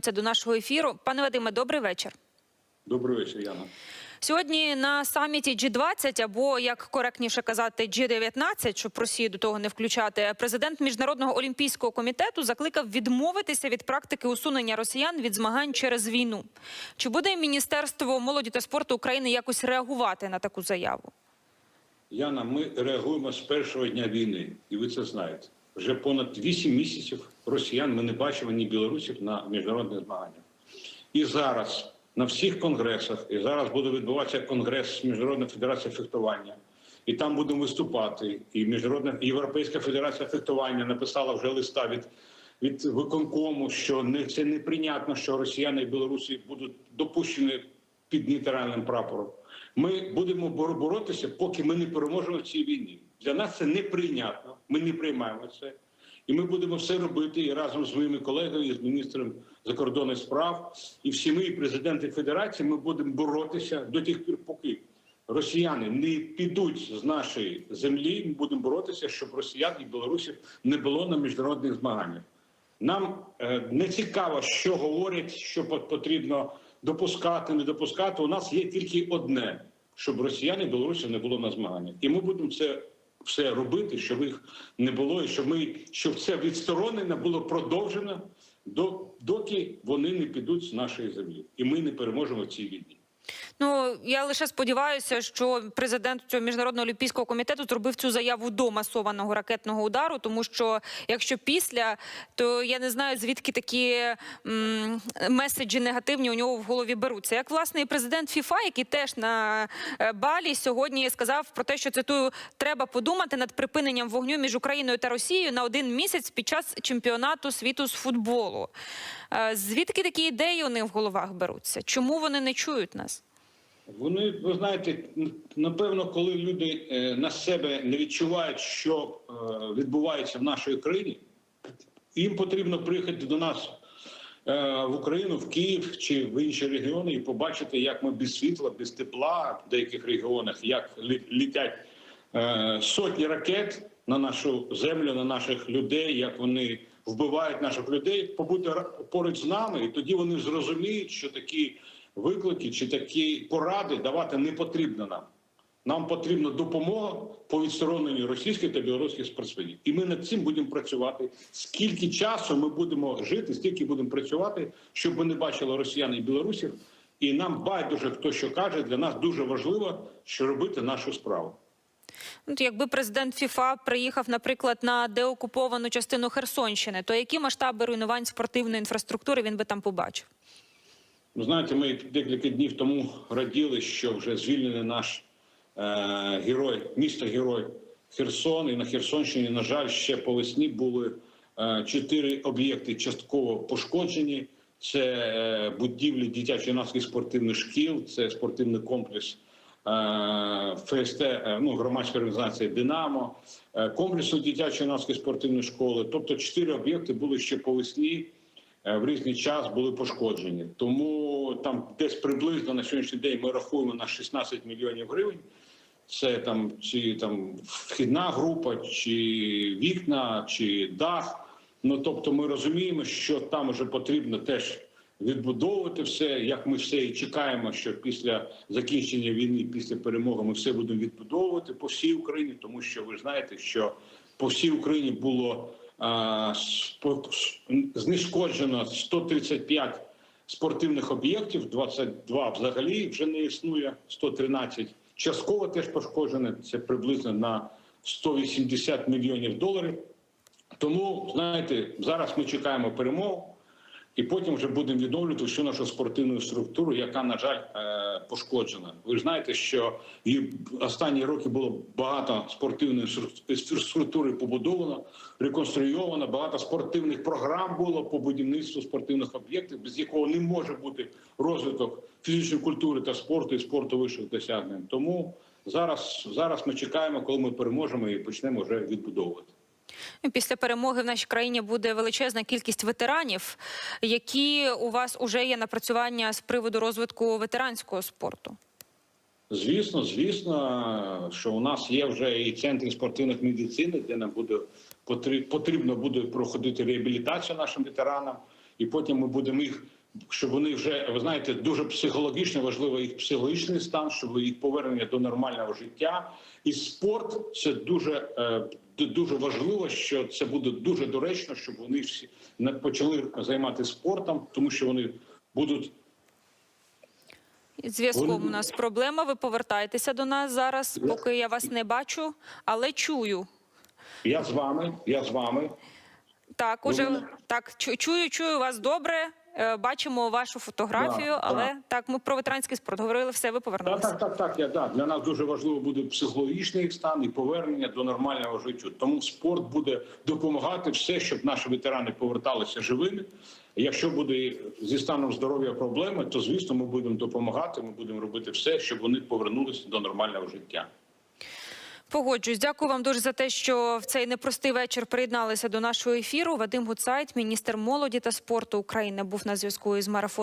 Це до нашого ефіру. Пане Вадиме, добрий вечір. Добрий вечір, Яна. Сьогодні на саміті G20, або як коректніше казати, G19, щоб Росію до того не включати, президент міжнародного олімпійського комітету закликав відмовитися від практики усунення росіян від змагань через війну. Чи буде міністерство молоді та спорту України якось реагувати на таку заяву? Яна, ми реагуємо з першого дня війни, і ви це знаєте. Вже понад 8 місяців росіян ми не бачимо ні білорусів на міжнародних змаганнях. І зараз на всіх конгресах, і зараз буде відбуватися конгрес Міжнародної федерації фехтування, і там будемо виступати. І Міжнародна Європейська федерація фехтування написала вже листа від, від виконкому, що не це неприйнятно, що росіяни і білорусі будуть допущені під нейтральним прапором. Ми будемо боротися, поки ми не переможемо в цій війні. Для нас це неприйнятно. Ми не приймаємо це. І ми будемо все робити і разом з моїми колегами, і з міністром закордонних справ, і всі ми, і президенти Федерації, ми будемо боротися до тих пір, поки росіяни не підуть з нашої землі. Ми будемо боротися, щоб росіян і білорусів не було на міжнародних змаганнях. Нам е, не цікаво, що говорять, що потрібно допускати, не допускати. У нас є тільки одне: щоб росіян і білорусів не було на змаганнях. І ми будемо це все робити, щоб їх не було, і щоб ми щоб це відсторонення було продовжено до доки вони не підуть з нашої землі, і ми не переможемо в цій війні. Ну я лише сподіваюся, що президент цього міжнародного олімпійського комітету зробив цю заяву до масованого ракетного удару, тому що якщо після, то я не знаю звідки такі м, меседжі негативні у нього в голові беруться. Як власне і президент ФІФА, який теж на е, балі сьогодні сказав про те, що цитую, треба подумати над припиненням вогню між Україною та Росією на один місяць під час чемпіонату світу з футболу. Е, Звідки такі ідеї у них в головах беруться? Чому вони не чують нас? Вони, ви знаєте, напевно, коли люди е, на себе не відчувають, що е, відбувається в нашій країні, їм потрібно приїхати до нас е, в Україну, в Київ чи в інші регіони і побачити, як ми без світла, без тепла в деяких регіонах, як літять сотні ракет на нашу землю, на наших людей, як вони вбивають наших людей, побути поруч з нами, і тоді вони зрозуміють, що такі виклики чи такі поради давати не потрібно нам. Нам потрібна допомога по відстороненню російських та білоруських спортсменів, і ми над цим будемо працювати. Скільки часу ми будемо жити, стільки будемо працювати, щоб ми не бачили росіян і білорусів. І нам байдуже хто що каже. Для нас дуже важливо, що робити нашу справу. То якби президент ФІФА приїхав, наприклад, на деокуповану частину Херсонщини, то які масштаби руйнувань спортивної інфраструктури він би там побачив? Ну, знаєте, ми декілька днів тому раділи, що вже звільнений наш е, герой, місто герой Херсон. І на Херсонщині, на жаль, ще по весні були е, чотири об'єкти частково пошкоджені. Це е, будівлі дитячо-юнацьких спортивних шкіл, це спортивний комплекс е, ФСТ, ну, громадської організації Динамо, комплексу дитячо-юнацької спортивної школи. Тобто чотири об'єкти були ще по весні в різний час були пошкоджені. Тому там десь приблизно на сьогоднішній день ми рахуємо на 16 мільйонів гривень. Це там чи там вхідна група, чи вікна, чи дах. Ну тобто, ми розуміємо, що там вже потрібно теж відбудовувати все, як ми все і чекаємо, що після закінчення війни, після перемоги, ми все будемо відбудовувати по всій Україні, тому що ви знаєте, що по всій Україні було знешкоджено 135 спортивних об'єктів, 22 взагалі вже не існує, 113 частково теж пошкоджене. Це приблизно на 180 мільйонів доларів. Тому знаєте, зараз ми чекаємо перемогу, і потім вже будемо відновлювати всю нашу спортивну структуру, яка на жаль е, пошкоджена. Ви ж знаєте, що останні роки було багато спортивної структури побудовано, реконструйовано, багато спортивних програм було по будівництву спортивних об'єктів, без якого не може бути розвиток фізичної культури та спорту і спорту вищих досягнень. Тому зараз, зараз ми чекаємо, коли ми переможемо і почнемо вже відбудовувати. Ну, Після перемоги в нашій країні буде величезна кількість ветеранів, які у вас уже є напрацювання з приводу розвитку ветеранського спорту. Звісно, звісно, що у нас є вже і центри спортивних медицини, де нам буде потр- потрібно буде проходити реабілітацію нашим ветеранам. і потім ми будемо їх. Щоб вони вже ви знаєте, дуже психологічно важливо їх психологічний стан, щоб їх повернення до нормального життя. І спорт це дуже е, дуже важливо, що це буде дуже доречно, щоб вони всі почали займатися спортом, тому що вони будуть Зв'язком у нас проблема. Ви повертайтеся до нас зараз, поки я вас не бачу, але чую. я з вами. Я з вами. Так, уже так чую, чую вас добре. Е, Бачимо вашу фотографію, Да, але так, ми про ветеранський спорт говорили, все, ви Так, повернулися. так, так, так. Я да для нас дуже важливо буде психологічний стан і повернення до нормального життя. Тому спорт буде допомагати все, щоб наші ветерани поверталися живими. Якщо буде зі станом здоров'я проблеми, то звісно ми будемо допомагати. Ми будемо робити все, щоб вони повернулися до нормального життя. Погоджуюсь. Дякую вам дуже за те, що в цей непростий вечір приєдналися до нашого ефіру. Вадим Гуцайт, міністр молоді та спорту України, був на зв'язку із марафоном.